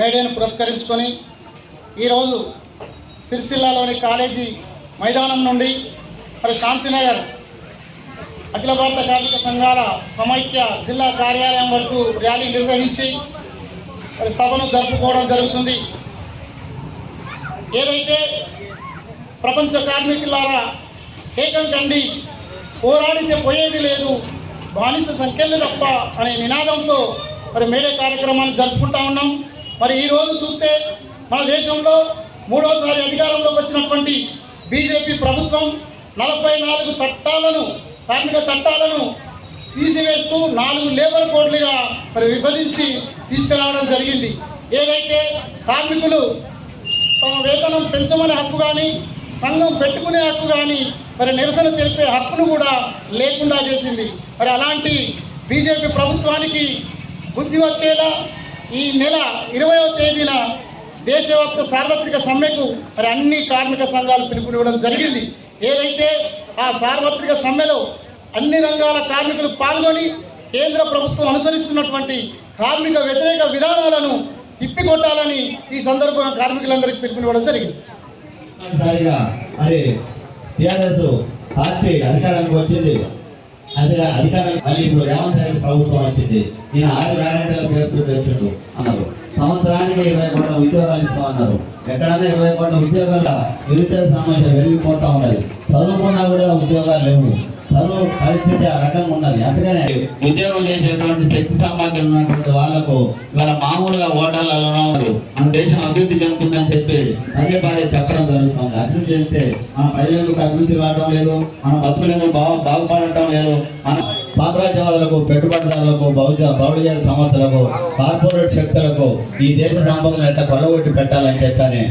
మేడేను పురస్కరించుకొని ఈరోజు సిరిసిల్లాలోని కాలేజీ మైదానం నుండి మరి శాంతినగర్ అఖిల భారత కార్మిక సంఘాల సమైక్య జిల్లా కార్యాలయం వరకు ర్యాలీ నిర్వహించి మరి సభను జరుపుకోవడం జరుగుతుంది. ఏదైతే ప్రపంచ కార్మికులారా ఏకం కండి పోరాడితే పోయేది లేదు బానిస సంఖ్యలు తప్ప అనే నినాదంతో మరి మేడే కార్యక్రమాన్ని జరుపుకుంటా ఉన్నాం. మరి ఈ రోజు చూస్తే మన దేశంలో మూడోసారి అధికారంలోకి వచ్చినటువంటి బీజేపీ ప్రభుత్వం నలభై నాలుగు చట్టాలను కార్మిక చట్టాలను తీసివేస్తూ నాలుగు లేబర్ కోడ్లుగా మరి విభజించి తీసుకురావడం జరిగింది. ఏదైతే కార్మికులు తమ వేతనం పెంచమనే హక్కు కానీ సంఘం పెట్టుకునే హక్కు కానీ మరి నిరసన తెలిపే హక్కును కూడా లేకుండా చేసింది. మరి అలాంటి బీజేపీ ప్రభుత్వానికి బుద్ధి వచ్చేలా ఈ నెల ఇరవయో తేదీన దేశవ్యాప్త సార్వత్రిక సమ్మెకు మరి అన్ని కార్మిక సంఘాలు పిలుపునివ్వడం జరిగింది. ఏదైతే ఆ సార్వత్రిక సమ్మెలో అన్ని రంగాల కార్మికులు పాల్గొని కేంద్ర ప్రభుత్వం అనుసరిస్తున్నటువంటి కార్మిక వ్యతిరేక విధానాలను తిప్పికొట్టాలని ఈ సందర్భంగా కార్మికులందరికీ పిలుపునివ్వడం జరిగింది. పార్టీ అధికారానికి వచ్చింది. అదే అధికారం మళ్ళీ ఇప్పుడు రేవంత్ రెడ్డి ప్రభుత్వం వచ్చింది. నేను ఆరు గ్యారెంటీల పేరు పెట్టాడు అన్నారు. సంవత్సరానికి ఇరవై కోట్ల ఉద్యోగాలు ఇస్తామన్నారు ఎక్కడైనా ఇరవై కోట్ల ఉద్యోగాల నిరుద్యోగ సమస్య వెలిగిపోతా ఉన్నది. చదువుకున్నా కూడా ఉద్యోగాలు లేవు. చదువు పరిస్థితి ఆ రకంగా ఉన్నది. అందుకనే ఉద్యోగం చేసేటువంటి శక్తి సామర్థ్యం ఉన్నటువంటి వాళ్ళకు ఇవాళ మామూలుగా ఓటర్లలో మన దేశం అభివృద్ధి చెందుతుందని చెప్పి పదే పదే చెప్పడం జరుగుతుంది. అభివృద్ధి చెందితే మన ప్రజలకు అభివృద్ధి రావడం లేదు మన బతుకులకు బాగు బాగుపడటం లేదు. మన సామ్రాజ్యవాదులకు పెట్టుబడిదారులకు బహుజ బహుళ సంస్థలకు కార్పొరేట్ శక్తులకు ఈ దేశ సంపదను ఎట్లా కొల్లగొట్టి పెట్టాలని చెప్పని